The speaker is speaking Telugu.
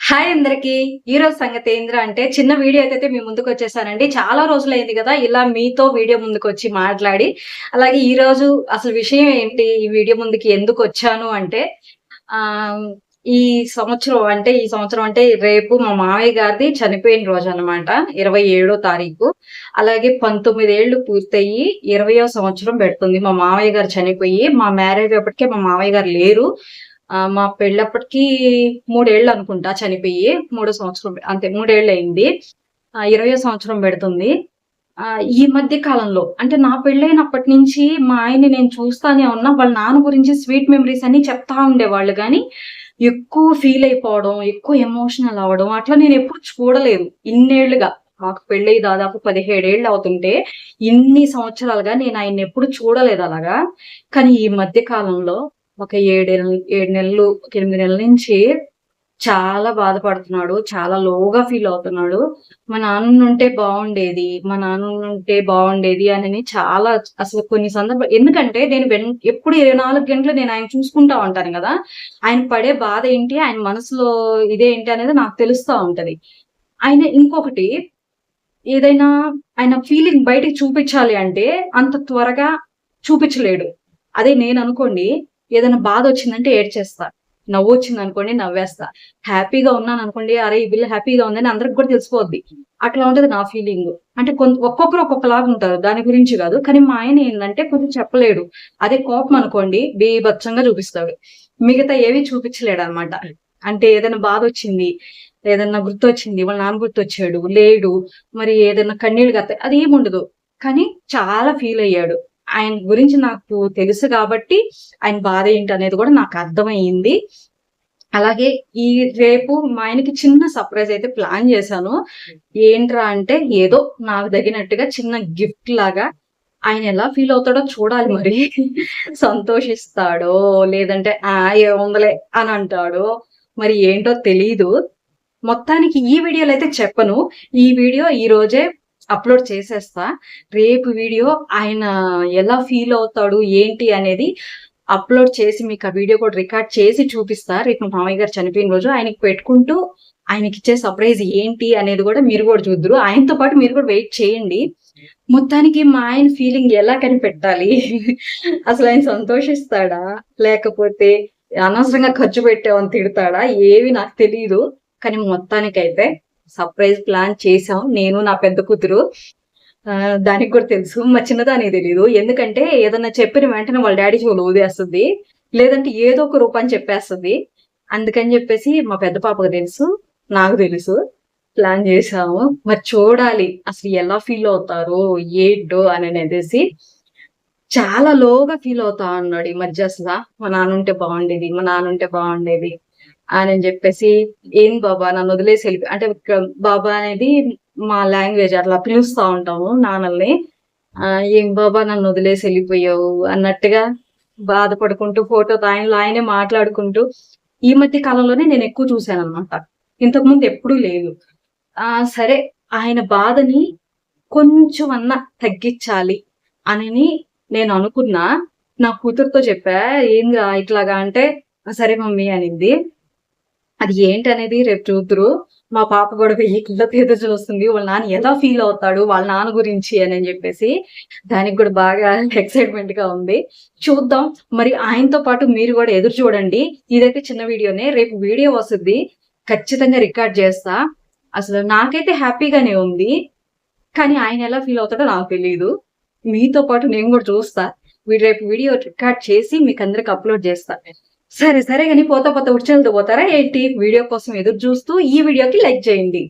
హాయ్ అందరికి. ఈ రోజు సంగతి ఏంద్ర అంటే చిన్న వీడియో అయితే మీ ముందుకు వచ్చేసానండి. చాలా రోజులైంది కదా ఇలా మీతో వీడియో ముందుకు వచ్చి మాట్లాడి అలాగే ఈ రోజు అసలు విషయం ఏంటి ఈ వీడియో ముందుకి ఎందుకు వచ్చాను అంటే ఆ ఈ సంవత్సరం అంటే ఈ సంవత్సరం అంటే రేపు మా మామయ్య గారిది చనిపోయిన రోజు అనమాట ఇరవై ఏడో తారీఖు. అలాగే పంతొమ్మిది ఏళ్ళు పూర్తయి ఇరవయో సంవత్సరం పెడుతుంది. మా మామయ్య గారు చనిపోయి మా మ్యారేజ్ అప్పటికే మా మామయ్య గారు లేరు. మా పెళ్ళప్పటికి మూడేళ్ళు అనుకుంటా చనిపోయి మూడో సంవత్సరం అంతే మూడేళ్ళు అయింది ఇరవై సంవత్సరం పెడుతుంది. ఈ మధ్య కాలంలో అంటే నా పెళ్ళైనప్పటి నుంచి మా ఆయన్ని నేను చూస్తానే ఉన్నా వాళ్ళ నాన్న గురించి స్వీట్ మెమరీస్ అన్ని చెప్తా ఉండేవాళ్ళు. కానీ ఎక్కువ ఫీల్ అయిపోవడం ఎక్కువ ఎమోషనల్ అవ్వడం అట్లా నేను ఎప్పుడు చూడలేదు. ఇన్నేళ్ళుగా మాకు పెళ్ళై దాదాపు పదిహేడేళ్ళు అవుతుంటే ఇన్ని సంవత్సరాలుగా నేను ఆయన ఎప్పుడు చూడలేదు అలాగా. కానీ ఈ మధ్య కాలంలో ఒక ఏడు ఏడు నెలలు ఎనిమిది నెలల నుంచి చాలా బాధపడుతున్నాడు. చాలా లోగా ఫీల్ అవుతున్నాడు. మా నాన్న ఉంటే బాగుండేది మా నాన్న ఉంటే బాగుండేది అని చాలా అసలు కొన్ని సందర్భాలు ఎందుకంటే నేను వెన్ ఎప్పుడు ఇరవై నాలుగు గంటలు నేను ఆయన చూసుకుంటా ఉంటాను కదా ఆయన పడే బాధ ఏంటి ఆయన మనసులో ఇదేంటి అనేది నాకు తెలుస్తూ ఉంటది. ఆయన ఇంకొకటి ఏదైనా ఆయన ఫీలింగ్ బయటికి చూపించాలి అంటే అంత త్వరగా చూపించలేడు. అదే నేను అనుకోండి ఏదైనా బాధ వచ్చిందంటే ఏడ్చేస్తా. నవ్వు వచ్చింది అనుకోండి నవ్వేస్తా. హ్యాపీగా ఉన్నాను అనుకోండి అరే వీళ్ళు హ్యాపీగా ఉందని అందరికి కూడా తెలిసిపోద్ది. అట్లా ఉంటది నా ఫీలింగ్. అంటే కొంత ఒక్కొక్కరు ఒక్కొక్కలాగా ఉంటారు. దాని గురించి కాదు. కానీ మా ఆయన ఏంటంటే కొంచెం చెప్పలేడు. అదే కోపం అనుకోండి బీభత్సంగా చూపిస్తాడు. మిగతా ఏవి చూపించలేడు అనమాట అంటే ఏదైనా బాధ వచ్చింది ఏదైనా గుర్తొచ్చింది వాళ్ళ నాన్న గుర్తొచ్చాడు లేడు మరి ఏదైనా కన్నీళ్ళు కత్తాయి అది ఏముండదు. కానీ చాలా ఫీల్ అయ్యాడు. ఆయన గురించి నాకు తెలుసు కాబట్టి ఆయన బాధ ఏంటి అనేది కూడా నాకు అర్థమైంది అలాగే ఈ రేపు మా ఆయనకి చిన్న సర్ప్రైజ్ అయితే ప్లాన్ చేశాను. ఏంట్రా అంటే ఏదో నాకు తగినట్టుగా చిన్న గిఫ్ట్ లాగా ఆయన ఎలా ఫీల్ అవుతాడో చూడాలి మరి. సంతోషిస్తాడో లేదంటే ఆ ఏముందలే అని అంటాడో మరి ఏంటో తెలీదు. మొత్తానికి ఈ వీడియోలో అయితే చెప్పను. ఈ వీడియో ఈ రోజే అప్లోడ్ చేసేస్తా. రేపు వీడియో ఆయన ఎలా ఫీల్ అవుతాడు ఏంటి అనేది అప్లోడ్ చేసి మీకు ఆ వీడియో కూడా రికార్డ్ చేసి చూపిస్తా. రేపు మా మామయ్య గారు చనిపోయిన రోజు ఆయనకి పెట్టుకుంటూ ఆయనకి ఇచ్చే సర్ప్రైజ్ ఏంటి అనేది కూడా మీరు కూడా చూద్దరు. ఆయనతో పాటు మీరు కూడా వెయిట్ చేయండి. మొత్తానికి మా ఆయన ఫీలింగ్ ఎలా కనిపెట్టాలి? అసలు ఆయన సంతోషిస్తాడా? లేకపోతే అనవసరంగా ఖర్చు పెట్టామని తిడతాడా? ఏవి నాకు తెలియదు కానీ మొత్తానికైతే సర్ప్రైజ్ ప్లాన్ చేసాం నేను నా పెద్ద కూతురు. ఆ, దానికి కూడా తెలుసు. మా చిన్నదానికి తెలియదు ఎందుకంటే ఏదన్నా చెప్పిన వెంటనే వాళ్ళ డాడీ చెవులు ఊదేస్తుంది. లేదంటే ఏదో ఒక రూపాన్ని చెప్పేస్తుంది. అందుకని చెప్పేసి మా పెద్ద పాపకు తెలుసు. నాకు తెలుసు. ప్లాన్ చేసాము మరి చూడాలి. అసలు ఎలా ఫీల్ అవుతారో ఏంటో అని అనేసి చాలా లోగా ఫీల్ అవుతా ఉన్నాడు ఈ మధ్య అసలు. మా నాన్న ఉంటే బాగుండేది. మా నాన్న ఉంటే బాగుండేది. అని చెప్పేసి ఏం బాబా నన్ను వదిలేసి వెళ్ళి అంటే బాబా అనేది మా లాంగ్వేజ్ అట్లా పిలుస్తా ఉంటాము నాన్నల్ని. ఏం బాబా నన్ను వదిలేసి వెళ్ళిపోయావు అన్నట్టుగా బాధపడుకుంటూ ఫోటోతో ఆయనలో ఆయనే మాట్లాడుకుంటూ ఈ మధ్య కాలంలోనే నేను ఎక్కువ చూశాను అనమాట ఇంతకుముందు ఎప్పుడూ లేదు. ఆ సరే ఆయన బాధని కొంచెం అన్నా తగ్గించాలి అని నేను అనుకున్నా. నా కూతురుతో చెప్పా ఏందిరా ఇట్లాగా అంటే సరే మమ్మీ అనింది. అది ఏంటనేది రేపు చూద్దరు. మా పాప కూడా వెయ్యి కళ్ళతో ఎదురు చూస్తుంది. వాళ్ళ నాన్న ఎలా ఫీల్ అవుతాడు వాళ్ళ నాన్న గురించి అని అని చెప్పేసి దానికి కూడా బాగా ఎక్సైట్మెంట్గా ఉంది. చూద్దాం. మరి ఆయనతో పాటు మీరు కూడా ఎదురు చూడండి. ఇదైతే చిన్న వీడియోనే. రేపు వీడియో వస్తుంది. ఖచ్చితంగా రికార్డ్ చేస్తా. అసలు నాకైతే హ్యాపీగానే ఉంది. కానీ ఆయన ఎలా ఫీల్ అవుతాడో నాకు తెలియదు మీతో పాటు నేను కూడా చూస్తా. వీడు రేపు వీడియో రికార్డ్ చేసి మీకు అందరికి అప్లోడ్ చేస్తాను సరే సరే కానీ పోతా పోతా ఉడిచేందుకు పోతారా? ఏంటి? వీడియో కోసం ఎదురు చూస్తూ ఈ వీడియోకి లైక్ చేయండి.